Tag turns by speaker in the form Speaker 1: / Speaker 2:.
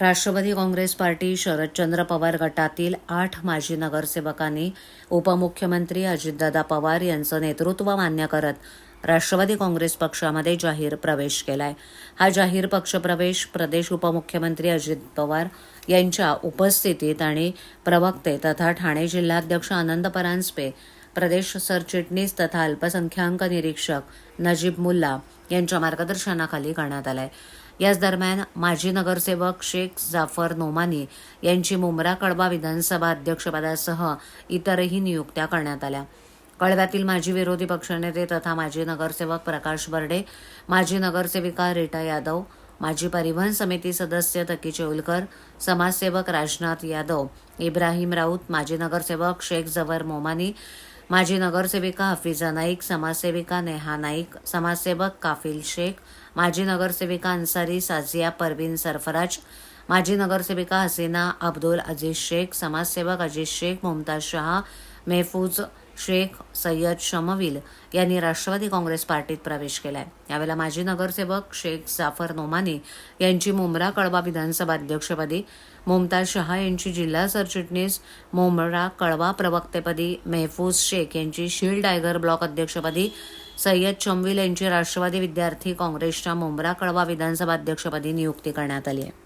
Speaker 1: Rashtrawadi Congress party Sharadchandra Pawar गटातील आठ माजी नगरसेवकांनी उपमुख्यमंत्री अजितदादा पवार यांचं नेतृत्व मान्य करत राष्ट्रवादी काँग्रेस पक्षामध्ये जाहीर प्रवेश केलाय. हा जाहीर पक्षप्रवेश प्रदेश उपमुख्यमंत्री अजित पवार यांच्या उपस्थितीत आणि प्रवक्ते तथा ठाणे जिल्हाध्यक्ष आनंद परांजपे प्रदेश सरचिटणीस तथा अल्पसंख्याक निरीक्षक नजीब मुल्ला यांच्या मार्गदर्शनाखाली करण्यात आलाय. याच दरम्यान माजी नगरसेवक शेख जाफर नोमानी यांची मुंब्रा कळवा विधानसभा अध्यक्षपदासह इतरही नियुक्त्या करण्यात आल्या. कळव्यातील माजी विरोधी पक्षनेते तथा माजी नगरसेवक प्रकाश बर्डे माजी नगरसेविका रीटा यादव माजी परिवहन समिती सदस्य तकी चेउलकर समाजसेवक राजनाथ यादव इब्राहिम राऊत माजी नगरसेवक शेख जवर मोमानी माजी नगरसेविका हफिजा नाईक समाजसेविका नेहा नाईक समाजसेवक काफिल शेख माजी नगरसेविका अन्सारी साजिया परवीन सरफराज माजी नगरसेविका हसीना अब्दुल अजीज शेख समाजसेवक अजीज शेख मुमताज शहा मेहफूज शेख सय्यद शमविल यांनी राष्ट्रवादी काँग्रेस पार्टीत प्रवेश केलाय. यावेळेला माजी नगरसेवक शेख जाफर नोमानी यांची मुंब्रा कळवा विधानसभा अध्यक्षपदी मुमताज शहा यांची जिल्हा सरचिटणीस मुंब्रा कळवा प्रवक्तेपदी मेहफूज शेख यांची शील टायगर ब्लॉक अध्यक्षपदी सय्यद चमविल यांची राष्ट्रवादी विद्यार्थी काँग्रेसच्या मुंब्रा कळवा विधानसभा अध्यक्षपदी नियुक्ती करण्यात आली आहे.